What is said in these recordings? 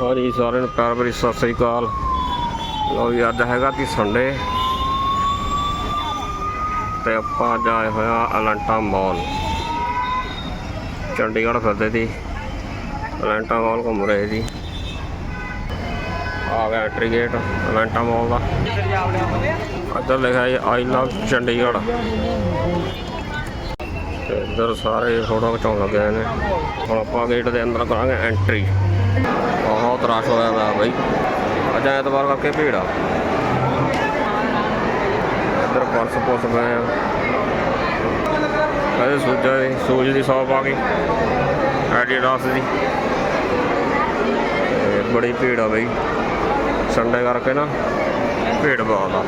ਹਾਂਜੀ ਸਾਰਿਆਂ ਨੂੰ ਪਿਆਰ ਭਰੀ ਸਤਿ ਸ੍ਰੀ ਅਕਾਲ। ਲੋ ਜੀ, ਅੱਜ ਹੈਗਾ ਕਿ ਸੰਡੇ ਤੇ ਆਪਾਂ ਅੱਜ ਆਏ ਹੋਇਆ ਅਲੰਟਾ ਮਾਲ ਚੰਡੀਗੜ੍ਹ ਫਿਰਦੇ ਸੀ ਅਲੰਟਾ ਮਾਲ ਘੁੰਮ ਰਹੇ ਸੀ ਆ ਗਿਆ ਐਂਟਰੀ ਗੇਟ ਅਲੰਟਾ ਮਾਲ ਦਾ। ਇੱਧਰ ਲਿਖਿਆ ਹੈ ਆਈ ਲਵ ਚੰਡੀਗੜ੍ਹ। ਤੇ ਇੱਧਰ ਸਾਰੇ ਫੋਟੋ ਖਿਚਾਉਣ ਲੱਗੇ ਨੇ। ਹੁਣ ਆਪਾਂ ਗੇਟ ਦੇ ਅੰਦਰ ਕਰਾਂਗੇ ਐਂਟਰੀ ਬਹੁਤ ਰਸ਼ ਹੋਇਆ ਹੋਇਆ ਬਾਈ। ਅੱਜ ਐਤਵਾਰ ਕਰਕੇ ਭੀੜ ਆ। ਇੱਧਰ ਪਰਸ ਪੁਰਸ ਪਏ ਆ। ਇਹਦੇ ਸੂਜਾ ਦੀ ਸੂਜ ਦੀ ਸ਼ਾਪ ਆ ਗਈ। ਐਡੀਡਾਸ ਦੀ। ਬੜੀ ਭੀੜ ਆ ਬਈ। ਸੰਡੇ ਕਰਕੇ ਨਾ ਭੀੜ ਬਹੁਤ ਆ।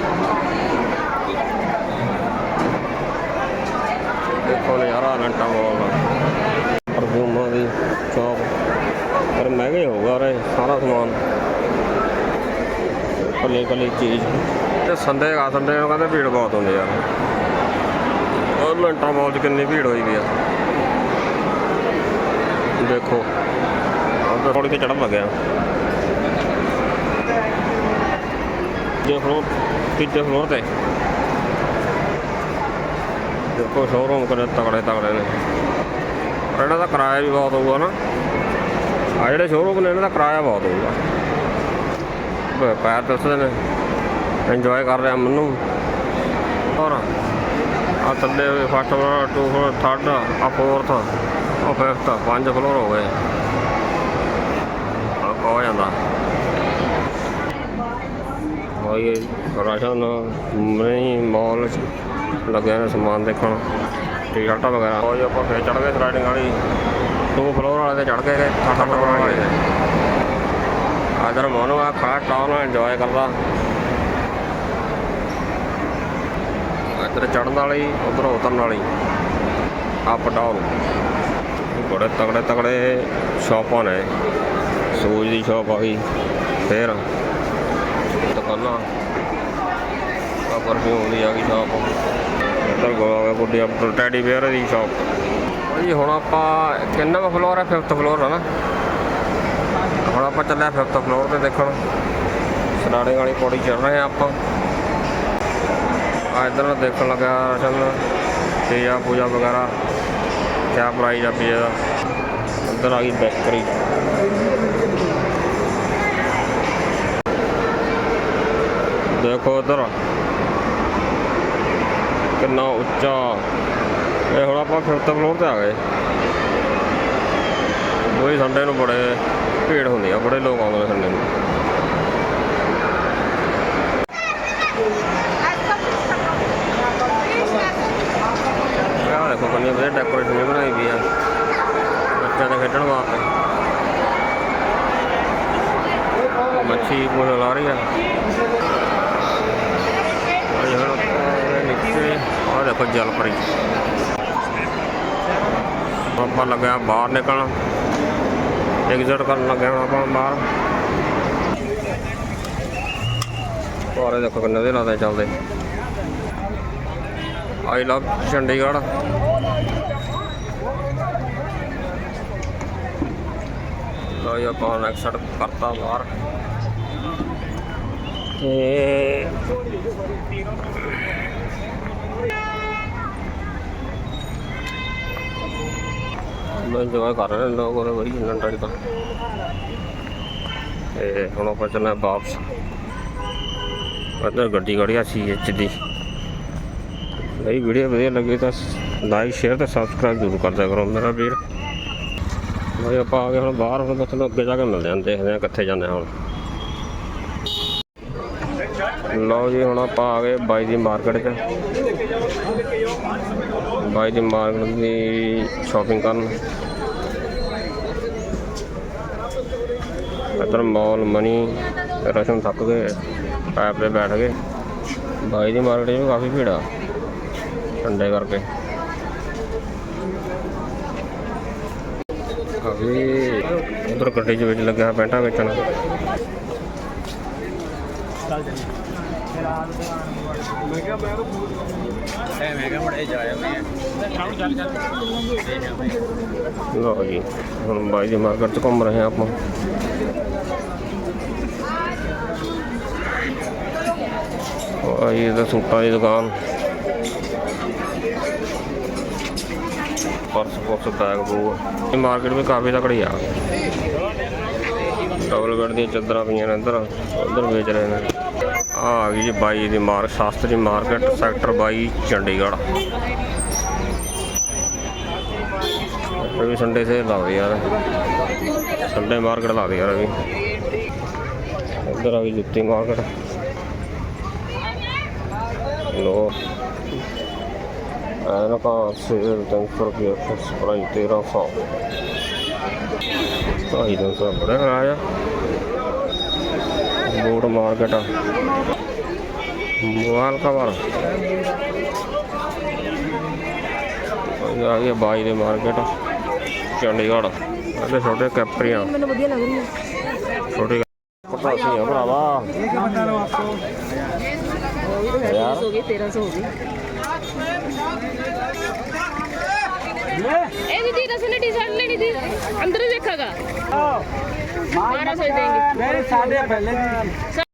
ਦੇਖੋ ਨਜ਼ਾਰਾ ਲੰਟਾ ਮੋਲ ਪਰਫਿਊਮਾਂ ਦੀ ਸ਼ਾਪ ਪਰ ਮਹਿੰਗੇ ਹੋਊਗਾ ਰੇ ਸਾਰਾ ਸਮਾਨ। ਕੱਲੀ ਕੱਲੀ ਚੀਜ਼। ਤੇ ਸੰਡੇ ਆ ਸੰਡੇ ਨੂੰ ਕਹਿੰਦੇ ਭੀੜ ਬਹੁਤ ਹੁੰਦੀ ਯਾਰ ਉਹ ਲੰਟਾ ਮੋਲ 'ਚ ਕਿੰਨੀ ਭੀੜ ਹੋਈ ਵੀ ਆ। ਦੇਖੋ। ਉਧਰ ਥੋੜੀ ਤੇ ਚੜਨ ਲੱਗਿਆ। ਜੇ ਫਲੋਰ ਤੀਜੇ ਫਲੋਰ ਤੇ। ਦੇਖੋ ਸ਼ੋਰੂਮ ਕਰੇ ਤਗੜੇ ਤਗੜੇ ਨੇ। ਇਹਨਾਂ ਦਾ ਕਿਰਾਇਆ ਵੀ ਬਹੁਤ ਹੋਊਗਾ ਨਾ। ਆ ਜਿਹੜੇ ਸ਼ੋਰੂਮ ਨੇ, ਇਹਨਾਂ ਦਾ ਕਿਰਾਇਆ ਬਹੁਤ ਹੋਊਗਾ। ਬ- ਪੈਰ ਦੱਸਦੇ ਨੇ। ਇੰਜੋਏ ਕਰ ਰਿਹਾ ਮੈਨੂੰ। ਔਰ ਆ ਥੱਲੇ first floor two floor third ਆ ਫੋਰਥ ਆ ਫਿਫਥ ਪੰਜ ਫਲੋਰ ਹੋ ਗਏ। ਆ ਕੋ ਜਾਂਦਾ। ਹੋਈ ਰਾਸ਼ਨ ਨਹੀਂ ਮਾਲ ਚ ਲੱਗਿਆ ਨੇ ਸਮਾਨ ਦੇਖਣ। ਟੀ-ਸ਼ਰਟਾਂ ਵਗੈਰਾ। ਉਹ ਜੀ ਆਪਾਂ ਫੇਰ ਚੜ ਗਏ ਸਲਾਈਡਿੰਗ ਵਾਲੀ। ਟੂ ਫਲੋਰ ਵਾਲੇ ਤੇ ਚੜ ਕੇ ਗਏ ਥਰਡ ਫਲੋਰ ਵਾਲੇ ਤੇ ਆਦਰ ਮੋਨੋ ਆ ਖੜਾ ਟਾਉਨ ਇੰਜੋਏ ਕਰਦਾ। ਇੱਧਰ ਚੜਨ ਵਾਲੀ ਉਧਰ ਉਤਰਨ ਵਾਲੀ। ਅਪ ਡਾਊਨ ਬੜੇ ਤਗੜੇ ਤਗੜੇ ਸ਼ਾਪਾਂ ਨੇ। ਸੂਜ ਦੀ ਸ਼ਾਪ ਆ ਗਈ ਫੇਰ। ਦੁਕਾਨਾਂ। ਆ ਪਰਫਿਊਮ ਦੀ ਆ ਗਈ ਸ਼ਾਪ ਇੱਧਰ ਗੋਆ ਗੁੱਡੀ ਆਪਣਾ ਟੈਡੀ ਬੇਅਰ ਦੀ ਸ਼ਾਪ ਜੀ ਹੁਣ ਆਪਾਂ ਕਿੰਨਾ ਫਲੋਰ ਹੈ 5th ਫਲੋਰ ਹੈ ਨਾ। ਹੁਣ ਆਪਾਂ ਚੱਲਿਆ 5th ਫਲੋਰ ਤੇ ਦੇਖਣ। ਸਨਾੜੇ ਵਾਲੀ ਪੌੜੀ ਚੜ ਰਹੇ ਆ ਆਪਾਂ। ਆ ਇੱਧਰ ਦੇਖਣ ਲੱਗਾ ਰਸ਼ਨ ਪੀਜ਼ਾ ਪੂਜਾ ਵਗੈਰਾ। ਕਿਆ ਪ੍ਰਾਈਸ ਆ ਪੀਜ਼ੇ ਦਾ ਇੱਧਰ ਆ ਗਈ ਬੇਕਰੀ ਦੇਖੋ ਇੱਧਰ। ਕਿੰਨਾ ਉੱਚਾ। ਇਹ ਹੁਣ ਆਪਾਂ ਫਿਫਥ ਫਲੋਰ ਤੇ ਆ ਗਏ। ਕੋਈ ਸੰਡੇ ਨੂੰ ਬੜੇ ਭੀੜ ਹੁੰਦੀ ਆ, ਬੜੇ ਲੋਕ ਆਉਂਦੇ ਨੇ ਸੰਡੇ ਨੂੰ। ਆਹ ਦੇਖੋ ਕਿੰਨੀ ਵਧੀਆ ਡੈਕੋਰੇਸ਼ਨ ਵੀ ਬਣਾਈ ਵੀ ਆ। ਬੱਚਿਆਂ ਦੇ ਖੇਡਣ ਵਾਸਤੇ। ਮੱਛੀ ਮੁੱਲ ਲਾ ਰਹੀ ਆ। ਆਹ ਦੇਖੋ ਜਲ ਪਰੀ ਆਪਾਂ ਲੱਗਿਆ ਬਾਹਰ ਨਿਕਲਣ। ਐਗਜ਼ਿਟ ਕਰਨ ਲੱਗਿਆ ਹੁਣ ਆਪਾਂ ਬਾਹਰ। ਬਾਹਰ ਦੇਖੋ ਕਿੰਨੇ ਦੇ ਲਾਦੇ ਚੱਲਦੇ। ਆਈ ਲਵ ਚੰਡੀਗੜ੍ਹ। ਲੋ ਇਹ ਆਪਾਂ ਨੈਕਸਟ ਕਰਤਾ ਬਾਹਰ। ਤੇ ਮੈਂ ਇੰਜੋਏ ਕਰ ਰਹੇ ਨੇ ਲੋਕ ਉਹਦੇ ਬੜੀ ਲੰਡਨ ਦਾ ਤੇ ਹੁਣ ਆਪਾਂ ਚੱਲਣਾ ਵਾਪਸ। ਇੱਧਰ ਗੱਡੀ ਖੜੀ ਸੀ ਐਚ ਦੀ। ਮੇਰੀ ਵੀਡੀਓ ਵਧੀਆ ਲੱਗੇ ਤਾਂ ਲਾਈਕ ਸ਼ੇਅਰ ਤੇ ਸਬਸਕ੍ਰਾਈਬ ਜ਼ਰੂਰ ਕਰਦਿਆ ਕਰੋ ਮੇਰਾ ਵੀਰ। ਮੈਂ ਆਪਾਂ ਆ ਗਏ ਹੁਣ ਬਾਹਰ, ਹੁਣ ਤੁਹਾਨੂੰ ਅੱਗੇ ਜਾ ਕੇ ਮਿਲਦੇ ਹਾਂ, ਦੇਖਦੇ ਹਾਂ ਕਿੱਥੇ ਜਾਂਦੇ ਹਾਂ ਹੁਣ। ਲਓ ਜੀ, ਹੁਣ ਆਪਾਂ ਆ ਗਏ ਬਾਈ ਦੀ ਮਾਰਕੀਟ 'ਚ। ਬਾਈ ਦੀ ਮਾਰਕੀਟ ਦੀ ਸ਼ਾਪਿੰਗ ਕਰਨ। ਇੱਧਰ ਮਾਲ, ਮਨੀ ਰਸ਼ਨ ਥੱਕ ਗਏ ਪੈਪ ਤੇ ਬੈਠ ਗਏ। ਬਾਈ ਦੀ ਮਾਰਕੀਟ 'ਚ ਕਾਫੀ ਭੀੜ ਆ, ਠੰਡੇ ਕਰਕੇ। ਕਾਫੀ ਉਧਰ ਗੱਡੀ 'ਚ ਵਿੱਚ ਲੱਗਿਆ ਪੈਂਟਾਂ ਵੇਚਣ। ਲੋ ਜੀ ਹੁਣ ਬਾਈ ਦੀ ਮਾਰਕੀਟ ਚ ਘੁੰਮ ਰਹੇ ਆਪਾਂ। ਆ ਇਹ ਦਾ ਸੂਟਾਂ ਦੀ ਦੁਕਾਨ। ਪਰਸ ਪਰਸ ਬੈਗ ਬੂ ਇਹ ਮਾਰਕੀਟ ਵਿੱਚ ਕਾਫੀ ਤਕੜੀ ਆ। ਡਬਲ ਬੈਡ ਦੀਆਂ ਚਾਦਰਾਂ ਪਈਆਂ ਨੇ ਇੱਧਰ ਉੱਧਰ ਵੇਚ ਰਹੇ ਨੇ। ਆ ਆ ਗਈ ਜੀ ਬਾਈ ਦੀ mark Shastri market, sector 22 Chandigarh. ਵੀ ਸੰਡੇ ਸੇ ਲਾਵੇ ਯਾਰ। ਸੰਡੇ ਮਾਰਕੀਟ ਲਾਵੇ ਯਾਰ ਇਹ ਵੀ। ਆ ਗਈ ਜੁੱਤੀ ਮਾਰਕੀਟ। ਲੋ ਐਨਕਾਂ ਸੇਲ 300 ਰੁਪਏ ਫਿਕਸ ਪ੍ਰਾਈਸ 1300 ਢਾਈ ਤਿੰਨ ਸੌ ਬੜਾ ਆਇਆ మూడు మార్కెట్ ਮਾਲ ਕਵਰ ਆ ਗਿਆ ਬਾਈ ਦੇ ਮਾਰਕੀਟ ਚੰਡੀਗੜ੍ਹ। ਇਹਦੇ ਛੋਟੇ ਕੈਪਰੀਆਂ। ਮੈਨੂੰ ਵਧੀਆ ਲੱਗ ਰਹੀ ਹੈ। ਛੋਟੇ ਪਟਾਸੀ ਆ ਭਰਾਵਾ। ਯਾਰ। ਹੋ ਗਈ 1300 ਹੋ ਗਈ ਇਹ ਵੀ ਦੀ ਰਸਨੇ ਟੀ ਸ਼ਰਟ ਲੈਣੀ ਸੀ। ਅੰਦਰ ਹੀ ਦੇਖਾਗਾ। 12 सौ देंगे मेरे साढ़े पहले